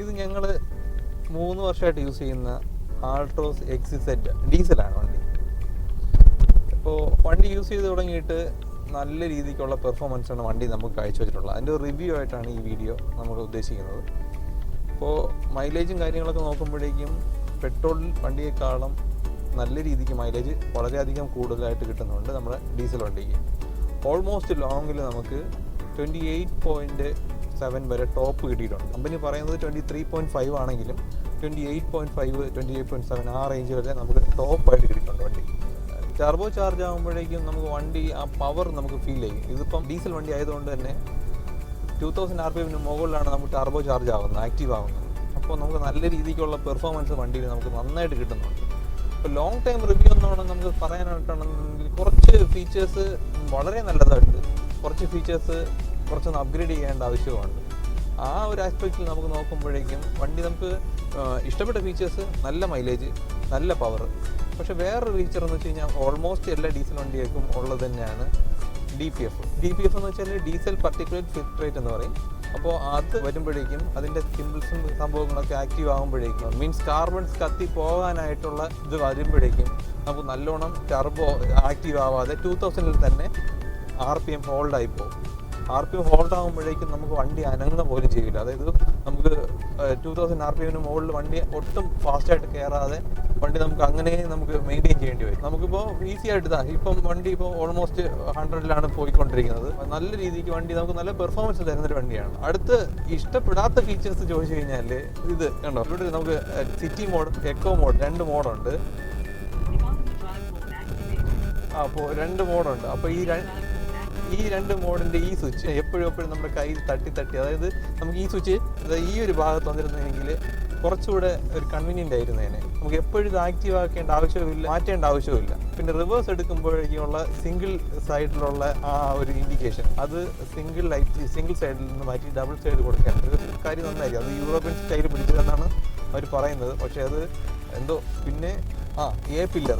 ഇത് ഞങ്ങൾ മൂന്ന് വർഷമായിട്ട് യൂസ് ചെയ്യുന്ന ആൾട്രോസ് എക്സിസെറ്റ് ഡീസലാണ് വണ്ടി. അപ്പോൾ വണ്ടി യൂസ് ചെയ്ത് തുടങ്ങിയിട്ട് നല്ല രീതിക്കുള്ള പെർഫോമൻസ് ആണ് വണ്ടി നമുക്ക് കാഴ്ചവെച്ചിട്ടുള്ളത്. അതിന്റെ റിവ്യൂ ആയിട്ടാണ് ഈ വീഡിയോ നമ്മൾ ഉദ്ദേശിക്കുന്നത്. അപ്പോൾ മൈലേജും കാര്യങ്ങളൊക്കെ നോക്കുമ്പോഴേക്കും പെട്രോൾ വണ്ടിയേക്കാളും നല്ല രീതിക്ക് മൈലേജ് വളരെയധികം കൂടുതലായിട്ട് കിട്ടുന്നുണ്ട് നമ്മുടെ ഡീസൽ വണ്ടിക്ക്. ഓൾമോസ്റ്റ് ലോങ്ങിൽ നമുക്ക് ട്വന്റി എയ്റ്റ് പോയിന്റ് സെവൻ വരെ ടോപ്പ് കിട്ടിയിട്ടുണ്ട്. കമ്പനി പറയുന്നത് ട്വന്റി ത്രീ പോയിന്റ് ഫൈവ് ആണെങ്കിലും twenty eight point five twenty eight point seven ആ റേഞ്ച് വരെ നമുക്ക് ടോപ്പായിട്ട് കിട്ടിയിട്ടുണ്ട് വണ്ടി. ടർബോ ചാർജ് ആകുമ്പോഴേക്കും നമുക്ക് വണ്ടി ആ പവർ നമുക്ക് ഫീൽ ചെയ്യും. ഇതിപ്പം ഡീസൽ വണ്ടി ആയതുകൊണ്ട് തന്നെ ടു തൗസൻഡ് ആർ പി എമ്മിന് മുകളിലാണ് നമുക്ക് ടർബോ ചാർജ് ആവുന്നത് ആക്റ്റീവ് ആവുന്നത്. അപ്പോൾ നമുക്ക് നല്ല രീതിക്കുള്ള പെർഫോമൻസ് വണ്ടിയിൽ നമുക്ക് നന്നായിട്ട് കിട്ടുന്നുണ്ട്. ഇപ്പോൾ ലോങ് ടൈം റിവ്യൂ എന്നോണം നമുക്ക് പറയാനായിട്ടാണെങ്കിൽ കുറച്ച് ഫീച്ചേഴ്സ് വളരെ നല്ലതായിട്ട് കുറച്ച് ഫീച്ചേഴ്സ് കുറച്ചൊന്ന് അപ്ഗ്രേഡ് ചെയ്യേണ്ട ആവശ്യമുണ്ട്. ആ ഒരു ആസ്പെക്റ്റിൽ നമുക്ക് നോക്കുമ്പോഴേക്കും വണ്ടി നമുക്ക് ഇഷ്ടപ്പെട്ട ഫീച്ചേഴ്സ് നല്ല മൈലേജ് നല്ല പവർ പക്ഷേ വേറൊരു ഫീച്ചർ എന്ന് വെച്ച് കഴിഞ്ഞാൽ ഓൾമോസ്റ്റ് എല്ലാ ഡീസൽ വണ്ടികൾക്കും ഉള്ളത് തന്നെയാണ് D P F D P F എന്ന് വെച്ചാൽ ഡീസൽ പർട്ടിക്കുലേറ്റ് ഫിൽട്രേറ്റ് എന്ന് പറയും. അപ്പോൾ അത് വരുമ്പോഴേക്കും അതിന്റെ സിമ്പിൾസും സംഭവങ്ങളൊക്കെ ആക്റ്റീവ് ആകുമ്പോഴേക്കും മീൻസ് കാർബൺസ് കത്തി പോകാനായിട്ടുള്ള ഇത് വരുമ്പോഴേക്കും നമുക്ക് നല്ലോണം ടർബോ ആക്റ്റീവ് ആവാതെ ടൂ തൗസൻഡിൽ തന്നെ ആർ പി എം ഹോൾഡായി പോകും. ആർ പി ഹോൾഡ് ആകുമ്പോഴേക്കും നമുക്ക് വണ്ടി അനങ്ങ പോലും ചെയ്യില്ല. അതായത് നമുക്ക് ടു തൗസൻഡ് ആർ പി എമ്മിന് മുകളിൽ വണ്ടി ഒട്ടും ഫാസ്റ്റായിട്ട് കയറാതെ വണ്ടി നമുക്ക് അങ്ങനെ നമുക്ക് മെയിന്റെയിൻ ചെയ്യേണ്ടി വരും. നമുക്കിപ്പോൾ ഈസി ആയിട്ട് ഇതാ ഇപ്പം വണ്ടി ഇപ്പോൾ ഓൾമോസ്റ്റ് ഹൺഡ്രഡിലാണ് പോയിക്കൊണ്ടിരിക്കുന്നത്. നല്ല രീതിക്ക് വണ്ടി നമുക്ക് നല്ല പെർഫോമൻസ് തരുന്നൊരു വണ്ടിയാണ്. അടുത്ത് ഇഷ്ടപ്പെടാത്ത ഫീച്ചേഴ്സ് ചോദിച്ചു കഴിഞ്ഞാൽ ഇത് കണ്ടോ? ഇവിടെ നമുക്ക് സിറ്റി മോഡ് എക്കോ മോഡ് രണ്ട് മോഡുണ്ട് അപ്പോൾ രണ്ട് മോഡുണ്ട് അപ്പോൾ ഈ ര- ഈ രണ്ട് മോഡലിന്റെ ഈ സ്വിച്ച് എപ്പോഴും എപ്പോഴും നമ്മുടെ കയ്യിൽ തട്ടി തട്ടി അതായത് നമുക്ക് ഈ സ്വിച്ച് ഈ ഒരു ഭാഗത്ത് വന്നിരുന്നെങ്കിൽ കുറച്ചുകൂടെ ഒരു കൺവീനിയന്റ് ആയിരുന്നേനെ. നമുക്ക് എപ്പോഴും ഇത് ആക്റ്റീവ് ആക്കേണ്ട ആവശ്യമില്ല മാറ്റേണ്ട ആവശ്യമില്ല പിന്നെ റിവേഴ്സ് എടുക്കുമ്പോഴേക്കുള്ള സിംഗിൾ സൈഡിലുള്ള ആ ഒരു ഇൻഡിക്കേഷൻ അത് സിംഗിൾ ലൈറ്റ് സിംഗിൾ സൈഡിൽ നിന്ന് മാറ്റി ഡബിൾ സൈഡ് കൊടുക്കാൻ ഒരു കാര്യം നന്നായിരിക്കും. അത് യൂറോപ്യൻ സ്റ്റൈൽ പിടിച്ചതെന്നാണ് അവർ പറയുന്നത്. പക്ഷേ അത് എന്തോ പിന്നെ ആ എ പില്ലർ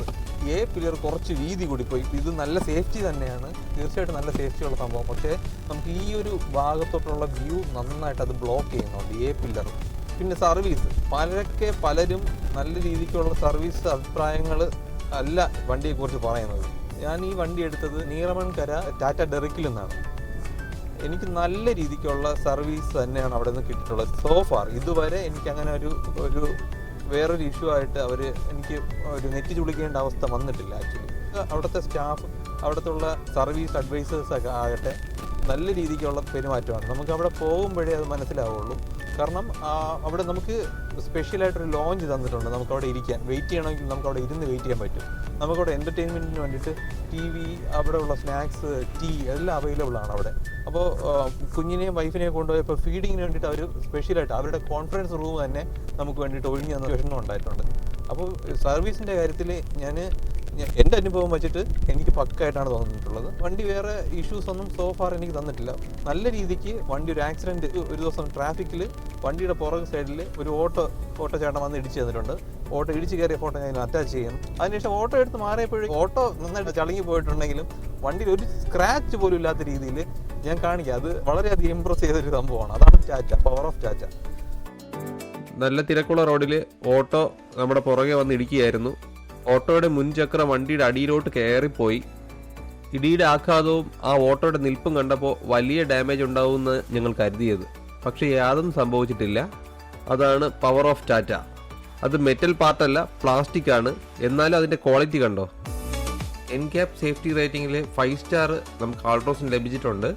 എ പില്ലർ കുറച്ച് വീതി പോയി. ഇത് നല്ല സേഫ്റ്റി തന്നെയാണ്. തീർച്ചയായിട്ടും നല്ല സേഫ്റ്റി ഉള്ള സംഭവം. പക്ഷേ നമുക്ക് ഈ ഒരു ഭാഗത്തോട്ടുള്ള വ്യൂ നന്നായിട്ട് അത് ബ്ലോക്ക് ചെയ്യുന്നുണ്ട് എ പില്ലർ പിന്നെ സർവീസ് പലരൊക്കെ പലരും നല്ല രീതിക്കുള്ള സർവീസ് അഭിപ്രായങ്ങൾ അല്ല വണ്ടിയെക്കുറിച്ച് പറയുന്നത്. ഞാൻ ഈ വണ്ടി എടുത്തത് നീറമൺകര ടാറ്റ ഡെറിക്കിൽ നിന്നാണ്. എനിക്ക് നല്ല രീതിക്കുള്ള സർവീസ് തന്നെയാണ് അവിടെ നിന്ന് കിട്ടിയിട്ടുള്ളത് സോഫാർ ഇതുവരെ എനിക്ക് അങ്ങനെ ഒരു ഒരു വേറൊരു ഇഷ്യൂ ആയിട്ട് അവർ എനിക്ക് ഒരു നെറ്റ് ചുളിക്കേണ്ട അവസ്ഥ വന്നിട്ടില്ല ആക്ച്വലി അവിടുത്തെ സ്റ്റാഫ് അവിടുത്തെ ഉള്ള സർവീസ് അഡ്വൈസേഴ്സ് ഒക്കെ ആകട്ടെ നല്ല രീതിക്കുള്ള പെരുമാറ്റമാണ്. നമുക്ക് അവിടെ പോകുമ്പോഴേ അത് മനസ്സിലാവുള്ളൂ. കാരണം അവിടെ നമുക്ക് സ്പെഷ്യലായിട്ടൊരു ലോഞ്ച് തന്നിട്ടുണ്ട്. നമുക്ക് അവിടെ ഇരിക്കാൻ. വെയിറ്റ് ചെയ്യണമെങ്കിൽ നമുക്ക് അവിടെ ഇരുന്ന് വെയിറ്റ് ചെയ്യാൻ പറ്റും. നമുക്കവിടെ എന്റർടൈൻമെന്റിന് വേണ്ടിയിട്ട് ടി വി അവിടെയുള്ള സ്നാക്സ് ടീ എല്ലാം അവൈലബിൾ ആണ് അവിടെ. അപ്പോൾ കുഞ്ഞിനെയും വൈഫിനെയും കൊണ്ടുപോയപ്പോൾ ഫീഡിങ്ങിന് വേണ്ടിയിട്ട് അവർ സ്പെഷ്യലായിട്ട് അവരുടെ കോൺഫറൻസ് റൂം തന്നെ നമുക്ക് വേണ്ടിയിട്ട് ഒഴിഞ്ഞു തന്ന വിഷമം ഉണ്ടായിട്ടുണ്ട്. അപ്പോൾ സർവീസിന്റെ കാര്യത്തിൽ ഞാൻ എന്റെ അനുഭവം വെച്ചിട്ട് എനിക്ക് പക്കായിട്ടാണ് തോന്നിയിട്ടുള്ളത്. വണ്ടി വേറെ ഇഷ്യൂസ് ഒന്നും സോഫാർ എനിക്ക് തന്നിട്ടില്ല. നല്ല രീതിക്ക് വണ്ടി ഒരു ആക്സിഡന്റ് ഒരു ദിവസം ട്രാഫിക്കിൽ വണ്ടിയുടെ പുറകു സൈഡിൽ ഒരു ഓട്ടോ ഓട്ടോ ചേട്ടൻ വന്ന് ഇടിച്ചു തന്നിട്ടുണ്ട്. ഓട്ടോ ഇടിച്ച് കയറിയ ഫോട്ടോ ഞാൻ അറ്റാച്ച് ചെയ്യും അതിനുശേഷം ഓട്ടോ എടുത്ത് മാറിയപ്പോഴും ഓട്ടോ നന്നായിട്ട് ചളങ്ങി പോയിട്ടുണ്ടെങ്കിലും വണ്ടിയിൽ ഒരു സ്ക്രാച്ച് പോലും ഇല്ലാത്ത രീതിയിൽ ഞാൻ കാണിക്കാം. അത് വളരെയധികം ഇമ്പ്രസ് ചെയ്തൊരു സംഭവമാണ്. അതാണ് ചാച്ച പവർ ഓഫ് ചാച്ച നല്ല തിരക്കുള്ള റോഡിൽ ഓട്ടോ നമ്മുടെ പുറകെ വന്ന് ഇടിക്കുകയായിരുന്നു. ഓട്ടോയുടെ മുൻചക്ര വണ്ടിയുടെ അടിയിലോട്ട് കയറിപ്പോയി. ഇടിയുടെ ആഘാതവും ആ ഓട്ടോയുടെ നിൽപ്പും കണ്ടപ്പോൾ വലിയ ഡാമേജ് ഉണ്ടാവുമെന്ന് ഞങ്ങൾ കരുതിയത്. പക്ഷേ യാതൊന്നും സംഭവിച്ചിട്ടില്ല. അതാണ് പവർ ഓഫ് ടാറ്റ അത് മെറ്റൽ പാർട്ടല്ല പ്ലാസ്റ്റിക് ആണ്. എന്നാലും അതിന്റെ ക്വാളിറ്റി കണ്ടോ? എൻ ക്യാപ് സേഫ്റ്റി റേറ്റിംഗിൽ ഫൈവ് സ്റ്റാർ നമുക്ക് ആൾട്രോസിന് ലഭിച്ചിട്ടുണ്ട്.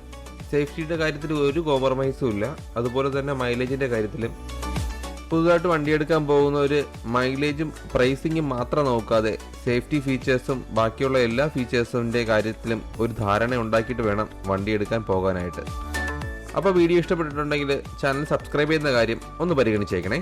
സേഫ്റ്റിയുടെ കാര്യത്തിൽ ഒരു കോംപ്രമൈസും ഇല്ല. അതുപോലെ തന്നെ മൈലേജിന്റെ കാര്യത്തിലും പുതുതായിട്ട് വണ്ടി എടുക്കാൻ പോകുന്നവർ മൈലേജും പ്രൈസിങ്ങും മാത്രം നോക്കാതെ സേഫ്റ്റി ഫീച്ചേഴ്സും ബാക്കിയുള്ള എല്ലാ ഫീച്ചേഴ്സിന്റെ കാര്യത്തിലും ഒരു ധാരണ ഉണ്ടാക്കിയിട്ട് വേണം വണ്ടി എടുക്കാൻ പോകാനായിട്ട്. അപ്പോൾ വീഡിയോ ഇഷ്ടപ്പെട്ടിട്ടുണ്ടെങ്കിൽ ചാനൽ സബ്സ്ക്രൈബ് ചെയ്യുന്ന കാര്യം ഒന്ന് പരിഗണിച്ചേക്കണേ.